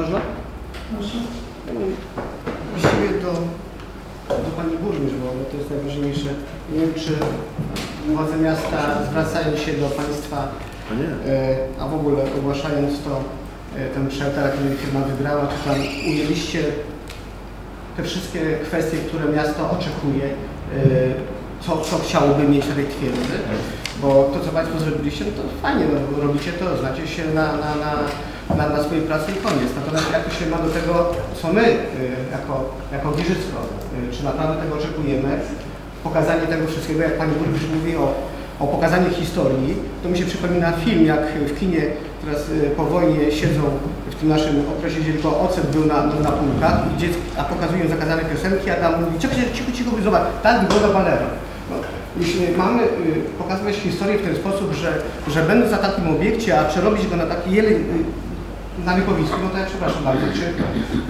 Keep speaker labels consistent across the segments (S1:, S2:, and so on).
S1: Można? Właściwie do, do Pani Burmistrz, bo to jest najważniejsze. Nie wiem, czy władze miasta zwracają się do Państwa,
S2: A nie.
S1: e, a w ogóle ogłaszając to, e, ten przetarg, który firma wygrała, czy tam ujęliście te wszystkie kwestie, które miasto oczekuje, e, co, co chciałoby mieć na tej twierdzy, bo to, co Państwo zrobiliście, no to fajnie, no, robicie to, znacie się na, na, na, na, swojej pracy i koniec. Natomiast jak się ma do tego, co my e, jako, jako Giżycko, e, czy naprawdę tego oczekujemy, pokazanie tego wszystkiego, jak Pani Burmistrz mówi o, o pokazaniu historii, to mi się przypomina film, jak w kinie teraz e, po wojnie siedzą w tym naszym okresie, gdzie tylko ocet był na, na półkach, a pokazują zakazane piosenki, a tam mówi, cicho, cicho, cicho, zobacz, tak wygląda balera. No, jeśli mamy y, pokazywać historię w ten sposób, że, że będąc na takim obiekcie, a przerobić go na taki jeleń y, na Wykowisku, no to ja przepraszam bardzo, czy,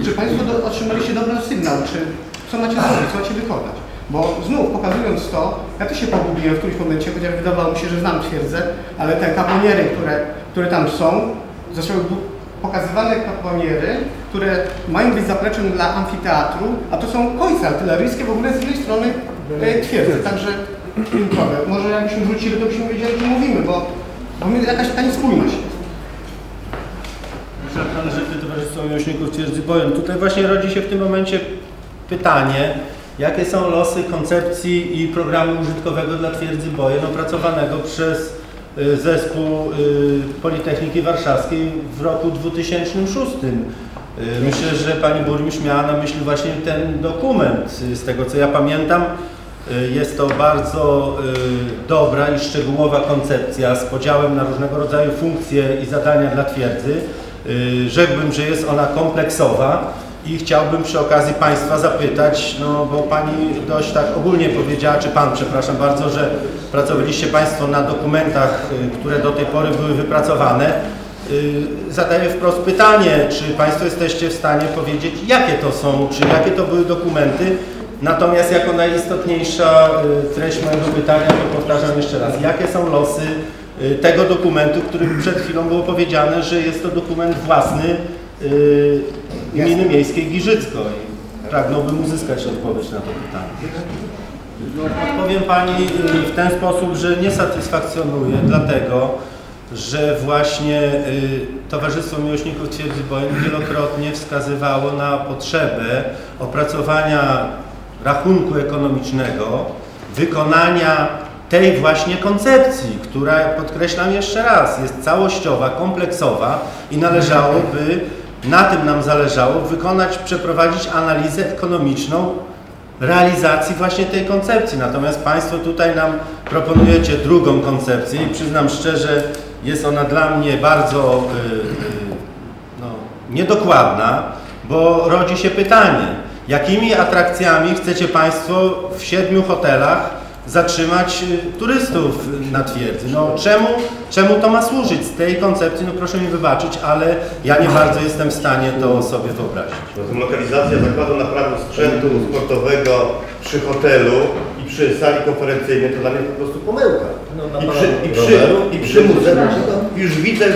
S1: czy Państwo do, otrzymaliście dobry sygnał, czy co macie zrobić, co macie wykonać? Bo znów pokazując to, ja też się pogubiłem w którymś momencie, chociaż wydawało mi się, że znam twierdzę, ale te kaponiery, które, które tam są, zaczęły pokazywane kaponiery, które mają być zapleczem dla amfiteatru, a to są końce artyleryjskie w ogóle z innej strony e, twierdzy. Także. Może jakbyśmy wrócili, to byśmy wiedzieli, czym mówimy, bo, bo jakaś taka niespójność jest.
S2: Należyty Towarzystwo Miłośników Twierdzy Bojen. Tutaj właśnie rodzi się w tym momencie pytanie, jakie są losy koncepcji i programu użytkowego dla Twierdzy Bojen opracowanego przez y, zespół y, Politechniki Warszawskiej w roku 2006. Y, Myślę, że Pani Burmistrz miała na myśli właśnie ten dokument. Z tego co ja pamiętam, jest to bardzo dobra i szczegółowa koncepcja z podziałem na różnego rodzaju funkcje i zadania dla twierdzy. Y, Rzekłbym, że jest ona kompleksowa i chciałbym przy okazji Państwa zapytać, no bo Pani dość tak ogólnie powiedziała, czy Pan, przepraszam bardzo, że pracowaliście Państwo na dokumentach, y, które do tej pory były wypracowane. Y, Zadaję wprost pytanie, czy Państwo jesteście w stanie powiedzieć, jakie to są, czy jakie to były dokumenty, Natomiast jako najistotniejsza treść mojego pytania, to powtarzam jeszcze raz, jakie są losy tego dokumentu, którym przed chwilą było powiedziane, że jest to dokument własny y, Gminy Miejskiej Giżycko i pragnąłbym uzyskać odpowiedź na to pytanie. No, odpowiem Pani y, w ten sposób, że nie satysfakcjonuje, dlatego że właśnie y, Towarzystwo Miłośników Twierdzy Bojen wielokrotnie wskazywało na potrzebę opracowania rachunku ekonomicznego, wykonania tej właśnie koncepcji, która, podkreślam jeszcze raz, jest całościowa, kompleksowa i należałoby, na tym nam zależało, wykonać, przeprowadzić analizę ekonomiczną realizacji właśnie tej koncepcji. Natomiast Państwo tutaj nam proponujecie drugą koncepcję i przyznam szczerze, jest ona dla mnie bardzo y, y, no, niedokładna, bo rodzi się pytanie, jakimi atrakcjami chcecie Państwo w siedmiu hotelach zatrzymać y, turystów na twierdzy. No czemu, czemu to ma służyć? Z tej koncepcji, no proszę mi wybaczyć, ale ja nie bardzo jestem w stanie to sobie wyobrazić.
S3: Zatem lokalizacja zakładu naprawy sprzętu sportowego przy hotelu i przy sali konferencyjnej to dla mnie po prostu pomyłka. I przy, i przy, i przy muzeum już widzę e,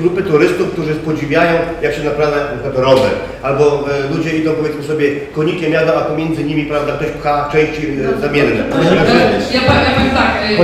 S3: grupy turystów, którzy podziwiają jak się naprawia na przykład rower. Albo e, ludzie idą powiedzmy sobie konikiem jadą, a pomiędzy nimi prawda, ktoś pcha części e, zamienne.
S4: Ja powiem tak, y,